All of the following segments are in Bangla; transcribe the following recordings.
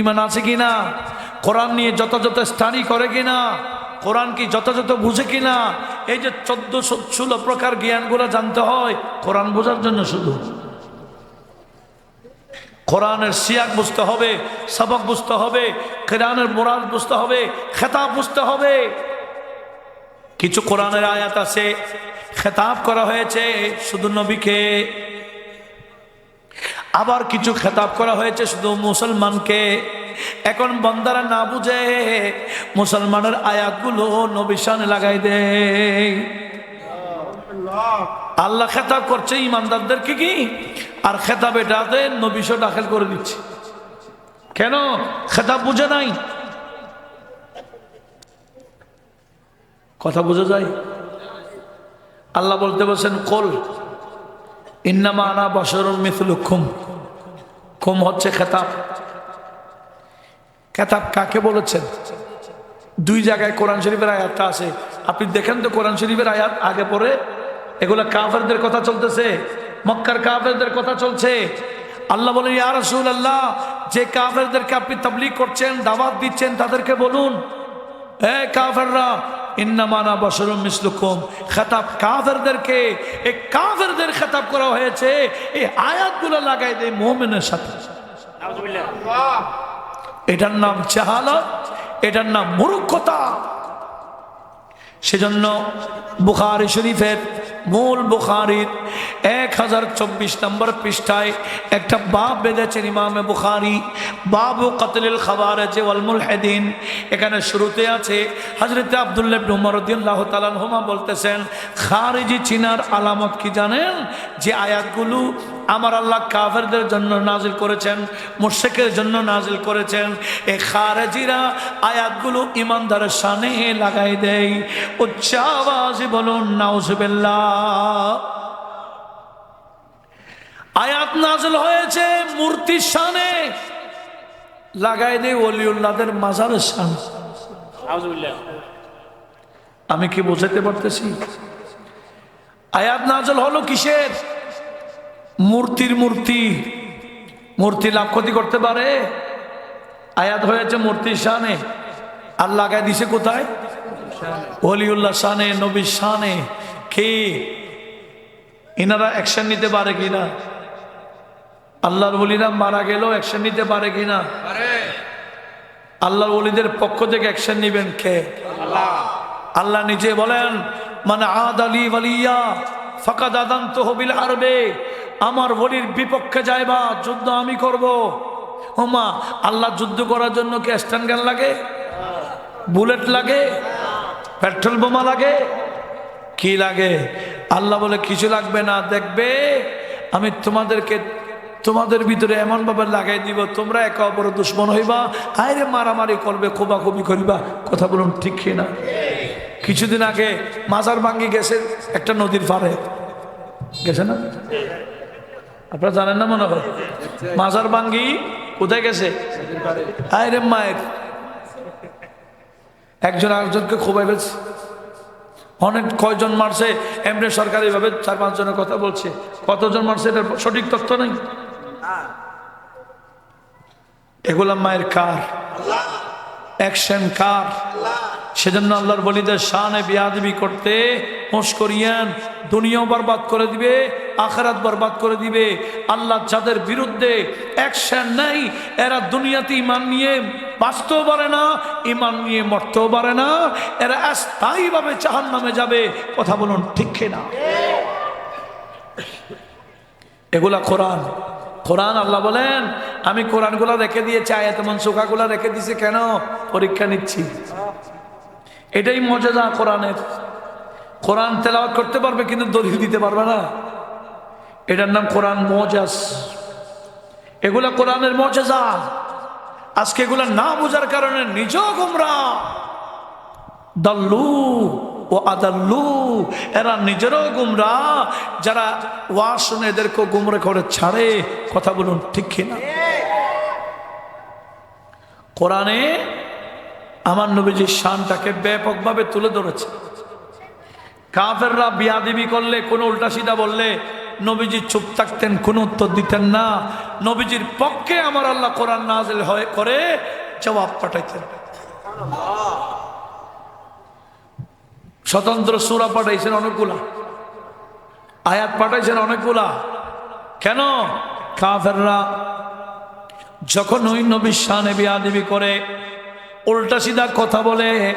ইমান আছে কিনা? কোরআন নিয়ে যথাযথ স্টাডি করে কিনা? কোরআন কি যথাযথ বুঝে কিনা? এই যে চোদ্দ ষোলো প্রকার জ্ঞানগুলো জানতে হয়, কোরআন বোঝার জন্য শুধু। কোরআনের সিয়াক বুঝতে হবে, সবক বুঝতে হবে কোরআনের মোরাল বুঝতে হবে, খেতাব বুঝতে হবে। কিছু কোরআনের আয়াত আছে, খেতাব করা হয়েছে শুধু নবীকে। আবার কিছু খেতাব করা হয়েছে শুধু মুসলমানকে। এখন বন্দারা না বুঝে, মুসলমানের আয়াতগুলো নবিশানে লাগাই দেয় আল্লাহ খেতাব করছে ইমানদারদেরকে কি? আর খেতাব এটাতে নবিশ দাখিল করে দিচ্ছে। কেন? খেতাব বুঝে নাই। কথা বোঝা যায়? আল্লাহ বলতে বলছেন, কল ইন্নামা আনা বসরুম মিথুলু খুম। খুম হচ্ছে খেতাব। খেতাব কাকে বলেছেন? দুই জায়গায় কোরআন শরীফের আয়াতটা আছে। আপনি দেখেন তো কোরআন শরীফের আয়াত আগে পরে? এগুলো কাফেরদের কথা চলতেছে। মক্কার কাফেরদের কথা চলছে। আল্লাহ বলেন, ইয়া রাসূল আল্লাহ যে কাফেরদেরকে আপনি তাবলিগ করছেন, দাওয়াত দিচ্ছেন, তাদেরকে বলুন, এ কাফেররা ইন্নামানা বসরম মিসলুকুম। খেতাব কাফেরদেরকে এই কাফেরদের খেতাব করা হয়েছে। এই আয়াতগুলো লাগাই দেয় মোমেনের সাথে। এটার নাম জাহালত, এটার নাম মূর্খতা। সেজন্য বুখারি শরীফের মূল বুখারির হাজার চব্বিশ নম্বর পৃষ্ঠায় একটা বাপ বেঁধেছেন ইমামে বুখারি, বাবু কাতলিল খাবার আছে ওয়ালমুল হেদিন এখানে শুরুতে আছে হজরত আবদুল্লাহ উমরুদ্দিল্লাহ তালানহুমা বলতেছেন, খারিজি চিনার আলামত কি জানেন? যে আয়াতগুলো আমার আল্লাহ কাফেরদের জন্য নাজিল করেছেন মুর্শেকের জন্য নাজিল করেছেন এ খারেজিরা আয়াতগুলো ইমানদারের সানে লাগাই দেয়। উচ্চ আওয়াজে বলুন, নাউজুবিল্লাহ। আয়াত নাজিল হয়েছে মূর্তির সানে লাগাই দেয় ওলিউল্লাদের মাজারের সানে আমি কি বোঝাতে পারতেছি? আয়াত নাজল হলো কিসের? মূর্তির মূর্তি। মূর্তি লাভ ক্ষতি করতে পারে। আয়াত হয়েছে মূর্তির শানে আর লাগাই দিছে কোথায়? হলিউল্লাহ শানে নবীর শানে কে? এনারা অ্যাকশন নিতে পারে কিনা? আল্লাহর বলিরা মারা গেলেও অ্যাকশন নিতে পারে কিনা? আল্লাহর ওলিদের পক্ষ থেকে অ্যাকশন নিবেন কে? আল্লাহ। নিজে বলেন মানে আদ আলী ওয়ালিয়া ফাঁকা দাদান্ত হবিল আরবে আমার বলির বিপক্ষে যাইবা যুদ্ধ আমি করব। ওমা আল্লাহ যুদ্ধ করার জন্য কি স্ট্যান্ড গান লাগে? বুলেট লাগে? পেট্রোল বোমা লাগে? কি লাগে? আল্লাহ বলে কিছু লাগবে না দেখবে আমি তোমাদেরকে তোমাদের ভিতরে এমনভাবে লাগাই দিব, তোমরা একে অপর দুশ্মন হইবা, আইরে মারামারি করবে, খোবাখুবি করিবা। কথা বলুন ঠিক না? কিছুদিন আগে মাজার ভাঙ্গি গেছে, একটা নদীর পাড়ে। গেছে না? আপনারা জানেন না মনে হয়? মাজার ভাঙ্গি কোথায় গেছে? আরে মায়ের। একজন আরেকজনকে খোবাই ফেলছে। অনেক কয়জন মারছে, এমনি সরকার এইভাবে চার পাঁচজনের কথা বলছে। কতজন মারছে এটা সঠিক তথ্য নেই। এগুলা মায়ের কার? অ্যাকশন কার? সেজন্য আল্লাহর বলিদের শানে বিয়াদবি করতে হোস দুনিয়াও বরবাদ করে দিবে, আখরাত বরবাদ করে দিবে। আল্লাহ যাদের বিরুদ্ধে অ্যাকশন নেই, এরা দুনিয়াতে ইমান নিয়ে বাঁচতেও পারে না ইমান নিয়ে মরতেও পারে না। এরা স্থায়ীভাবে চাহান নামে যাবে। কথা বলুন ঠিক না এগুলা কোরআন। কোরআন আল্লাহ বলেন, আমি কোরআনগুলো রেখে দিয়ে দিয়েছি আয়াত মনসুখাগুলো রেখে দিয়েছি, কেন? পরীক্ষা নিচ্ছি। এটাই মজাদা কোরআনের। কোরআন তেলাওয়াত করতে পারবে, কিন্তু দলিল দিতে পারবে না। এটার নাম কোরআন মজাস এগুলা কোরআনের মজাজা। আজকে এগুলা না বোঝার কারণে নিজেও গুমরা। দাল্লু। ও আদাল্লু, এরা নিজেরও গুমরা যারা ওয়াজ শুনে এদেরকে গুমরে করে ছাড়ে, কথা বলুন ঠিক কিনা কোরআনে আমার নবীজির শানটাকে ব্যাপকভাবে তুলে ধরেছে। কাফেররা বিয়াদিবি করলে, কোনো উল্টা সিধা বললে, নবীজি চুপ থাকতেন, কোনো উত্তর দিতেন না। নবীজির পক্ষে আমার আল্লাহ কোরআন নাজিল হয়ে করে জবাব পাঠাইতেন। স্বতন্ত্র সুরা পাঠাইছেন অনেকগুলা। আয়াত পাঠাইছেন অনেকগুলা। কেন? কাফেররা যখন ওই নবীর শানে বিয়াদিবি করে, উল্টা সিধা কথা বলে,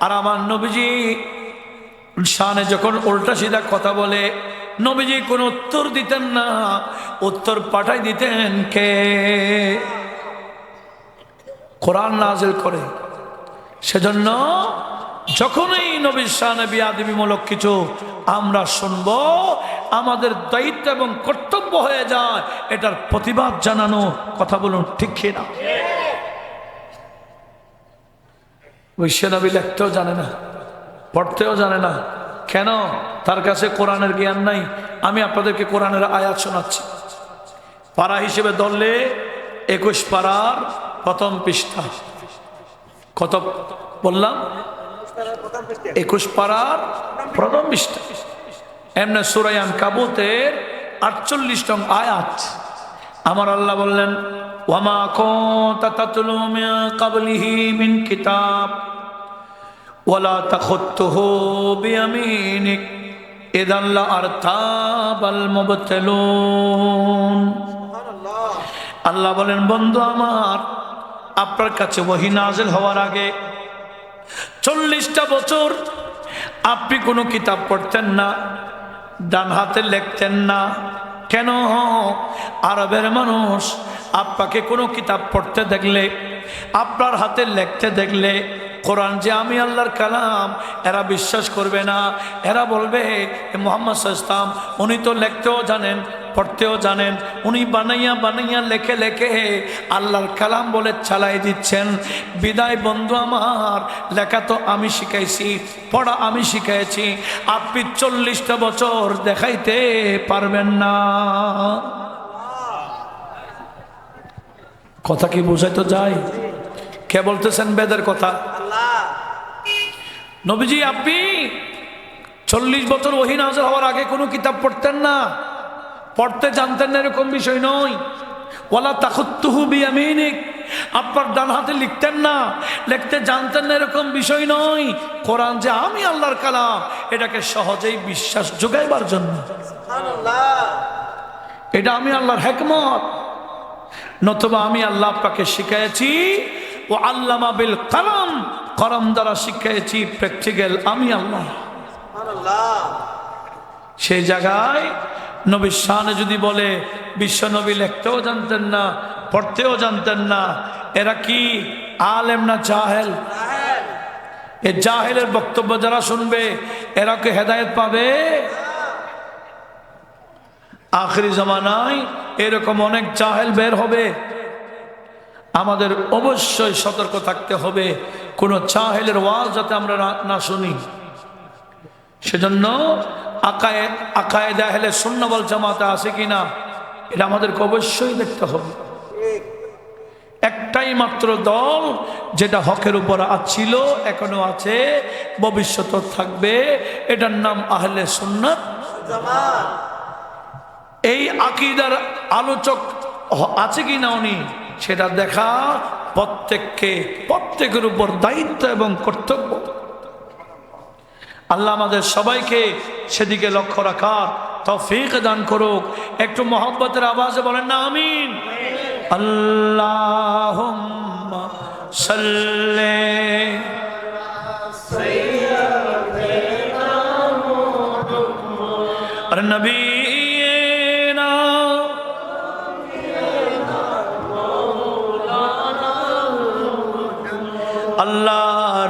আর আমার নবীজি শানে যখন উল্টা সিধা কথা বলে, নবীজি কোনো উত্তর দিতেন না। উত্তর পাঠাই দিতেন কে? কোরআন নাজিল করে। সেজন্য যখনই নবী নবীর শানে বিয়াদিবিমূলক কিছু আমরা শুনব, আমাদের দায়িত্ব এবং কর্তব্য হয়ে যায়, এটার প্রতিবাদ জানানো কথা বলুন, ঠিক না? বিশ্বনবী লিখতেও জানে না, পড়তেও জানে না। কেন? তার কাছে কোরআনের জ্ঞান নাই। আমি আপনাদেরকে কোরআনের আয়াত শোনাচ্ছি। পাড়া হিসেবে ধরলে একুশ পাড়ার প্রথম পৃষ্ঠা। কত বললাম? একুশ পাড়ার প্রথম পৃষ্ঠা। এমনি সুরায়ান কাবুতের আটচল্লিশ টং আয়াত। আমার আল্লাহ বললেন, ওয়ামা কুনতা তাতলু মিন কিতাব, ওয়ালা আল্লাহ বলেন, বন্ধু আমার, আপনার কাছে ওহী নাজিল হওয়ার আগে চল্লিশটা বছর আপনি কোনো কিতাব পড়তেন না, ডান হাতে লিখতেন না। কেন? আরবের মানুষ আপনাকে কোনো কিতাব পড়তে দেখলে, আপনার হাতে লিখতে দেখলে, কোরআন যে আমি আল্লাহর কালাম, এরা বিশ্বাস করবে না। এরা বলবে মোহাম্মদ ইসলাম উনি তো লিখতেও জানেন পড়তেও জানেন। উনি বানাইয়া বানাইয়া লেখে লেখে আল্লাহর কালাম বলে চালাই দিচ্ছেন। বিদায় বন্ধু আমার, লেখা তো আমি শিখাইছি, পড়া আমি শিখাইছি। আপনি চল্লিশটা বছর দেখাইতে পারবেন না। কথা কি বোঝাই তো যায়? কে বলতেছেন বেদের কথা? নবীজি, আপনি চল্লিশ বছর ওহি নাজর হওয়ার আগে কোনো কিতাব পড়তেন না? পড়তে জানতেন না এরকম বিষয় নয়। ওলা তাকুত্তুহু বিয়ামিনিক। আপনার ডান হাতে লিখতেন না লিখতে জানতেন না এরকম বিষয় নয়। কোরআন যে আমি আল্লাহর কালাম এটাকে সহজেই বিশ্বাস যোগাইবার জন্য। এটা আমি আল্লাহর হেকমত। নতুবা আমি আল্লাহ আপনাকে শিখাইছি ও আল্লামা বিল কালাম কলম দ্বারা শিখাইছি প্র্যাকটিক্যাল আমি আল্লাহ। সেই জায়গায় নবী শানে যদি বলে, বিশ্ব নবী লিখতেও জানতেন না, পড়তেও জানতেন না, এরা কি আলেম না জাহেল? এ জাহেলের বক্তব্য যারা শুনবে, এরা কি হেদায়ত পাবে? আখরি জমানায় এরকম অনেক জাহেল বের হবে। আমাদের অবশ্যই সতর্ক থাকতে হবে, কোনো চাহেলের ওয়াজ যাতে আমরা না শুনি। সেজন্য আকায় আকায় দেহেলে শূন্য বল জামাতে আছে কিনা, এটা আমাদেরকে অবশ্যই দেখতে হবে। একটাই মাত্র দল যেটা হকের উপর আছিল, এখনও আছে ভবিষ্যতে থাকবে, এটার নাম আহলে সুন্নাত এই আকিদার আলোচক আছে কি না উনি, সেটা দেখা প্রত্যেককে, প্রত্যেকের উপর দায়িত্ব এবং কর্তব্য। আল্লাহ আমাদের সবাইকে সেদিকে লক্ষ্য রাখার তৌফিক দান করুক। একটু মোহাম্মতের আওয়াজে বলেন না, আমিন। আল্লাহ সাল্লে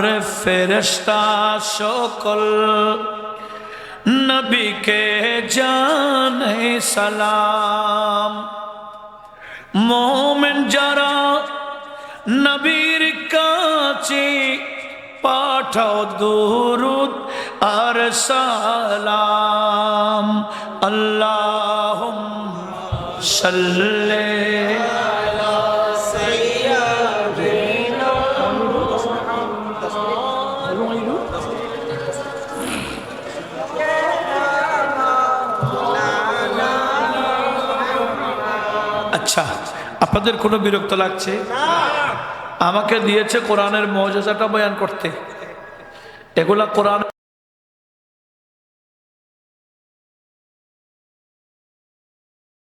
আর ফেরেশতা সকল নবীকে জানে সালাম। মোমেন যারা নবীর কাছে পাঠাও দুরুদ আর সালাম আল্লাহ সাল্লে আচ্ছা আপনাদের কোনো বিরক্ত লাগছে? আমাকে দিয়েছে কোরআনের মজাটা বয়ান করতে। এগুলা কোরআন